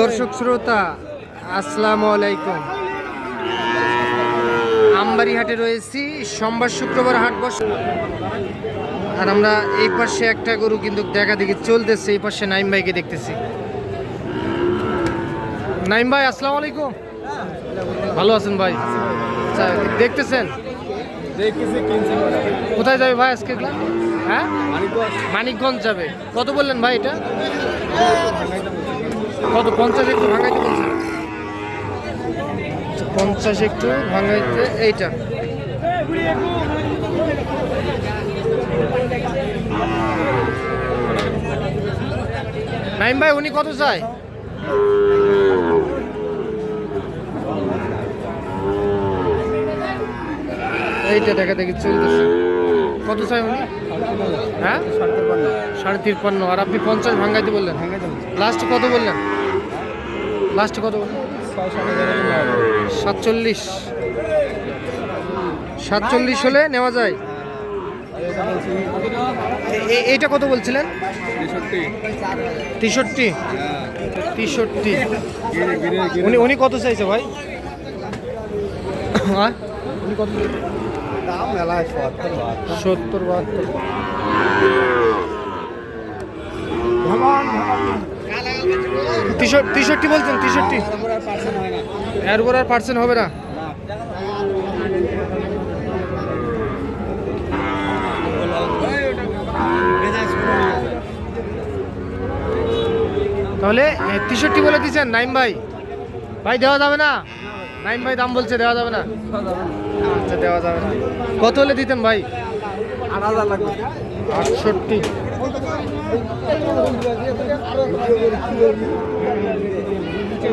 দর্শক শ্রোতা আসসালামু আলাইকুম। আমবাড়ি হাটে রয়েছি সোমবার শুক্রবার হাট বসে আর আমরা এই পাশে একটা গরু কিন্তু দেখা দেখি চলতেছে এই পাশে নাইম ভাইকে দেখতেছি। নাইম ভাই আসসালামু আলাইকুম। ভালো আছেন ভাই? আচ্ছা দেখতেছেন? কোথায় যাবে ভাই আজকে হ্যাঁ? মানিকগঞ্জ। যাবে। কত বললেন ভাই এটা? কত পঞ্চাশ একটু ভাঙাইতে আচ্ছা, পঞ্চাশ একটু ভাঙাইতে এইটা। নাইম ভাই উনি কত চায়? এইটা দেখা দেখি চলতেছে। কত চাই উনি? হ্যাঁ? সাড়ে তিপ্পান্ন আর আপনি পঞ্চাশ ভাঙ্গাইতে বললেন। লাস্ট কত বললেন? লাস্ট কত সাতচল্লিশ। সাতচল্লিশ হলে নেওয়া যায়। এইটা কত বলছিলেন? তেষট্টি। তেষট্টি। উনি উনি কত চাইছে ভাই? উনি কত দাম মেলায় সত্তর বাহাত্তর। সত্তর বাহাত্তর। তেষট্টি বলছেন তেষট্টি। এর উপর আর পার্সেন্ট হবে না। তাহলে তেষট্টি বলে দিচ্ছেন নাইম ভাই। ভাই দেওয়া যাবে না? নাইম ভাই দাম বলছে দেওয়া যাবে না। আচ্ছা দেওয়া যাবে না। কত হলে দিতেন ভাই? আটষট্টি।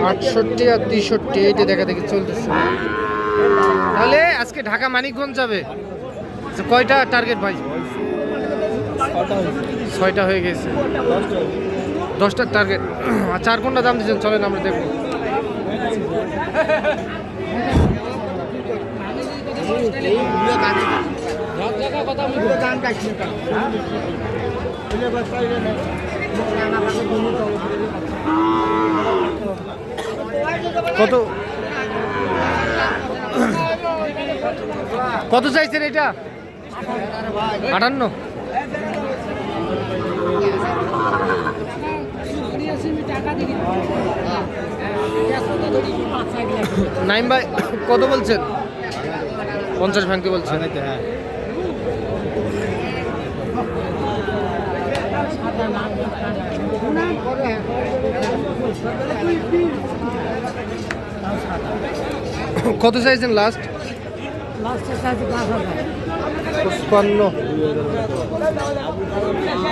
আটষট্টি আর তেষট্টি এইটা দেখা দেখি চলতেছে। তাহলে আজকে ঢাকা মানিকগঞ্জ যাবে। আচ্ছা, কয়টা টার্গেট ভাই? ছয়টা হয়ে গেছে। দশটার টার্গেট আচ্ছা আর কোনটা দাম দিচ্ছেন? চলেন আমরা দেখব। কত? কত চাইছেন এটা? আটান্ন? নাইম ভাই কত বলছেন? পঞ্চাশ ভাঙতে বলছেন হ্যাঁ। কত চাইছেন লাস্ট পঞ্চান্ন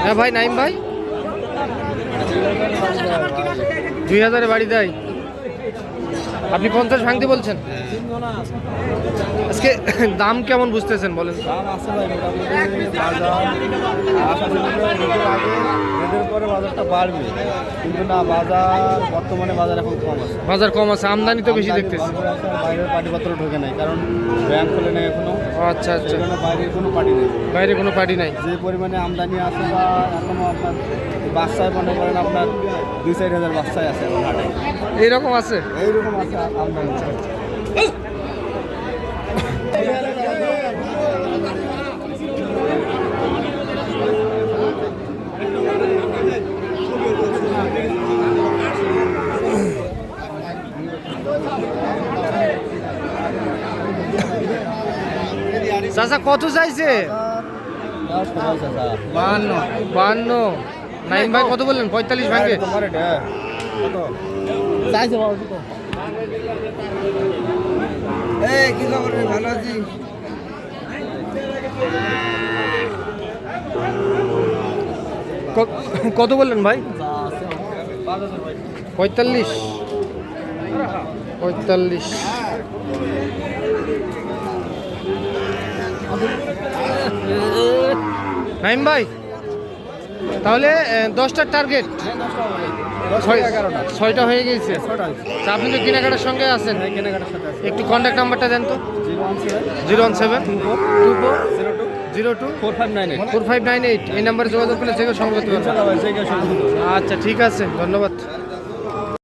হ্যাঁ ভাই নাইম ভাই? দুই হাজারে বাড়ি দেয়। আপনি পঞ্চাশ ভাঙতে বলছেন? আজকে দাম কেমন বুঝতেছেন বলেন? কিন্তু না বাজার বর্তমানে বাজার এখন কম আছে। বাজার কম আছে আমদানি তো বেশি দেখতেছি। বাইরের পাটিপত্র ঢোকে নাই কারণ ব্যাংক খুলে নেই এখনও। আচ্ছা আচ্ছা। বাইরে কোনো পার্টি নেই। বাইরে কোনো পার্টি নাই? যে পরিমাণে আমদানি আছে বা এখনও আপনার বাচ্চায় মনে করেন আপনার দুই চার হাজার বাচ্চায় আছে এখন হাটে। এইরকম আছে? এইরকম আছে আমদানি। চাচা কত চাইছে? বাহান্ন বান্ন নাইম ভাই কত বললেন? পঁয়তাল্লিশ ভাঙে তোমার এটা কত চাইছে বাবা কত এই কি খবর রে? ভালো আছি? ক- কত বললেন ভাই? পঁয়তাল্লিশ। পঁয়তাল্লিশ। নাইম ভাই, তাহলে দশটার টার্গেট ছয়টা হয়ে গেছে। আপনি তো কেনাকাটার সঙ্গে আছেন। একটু কন্ট্যাক্ট নাম্বারটা দেন তো। Zero one seven. Two four zero two. Four five nine eight. Four five nine eight এই নাম্বারে যোগাযোগ করলে কেউ শুরু আচ্ছা ঠিক আছে। ধন্যবাদ।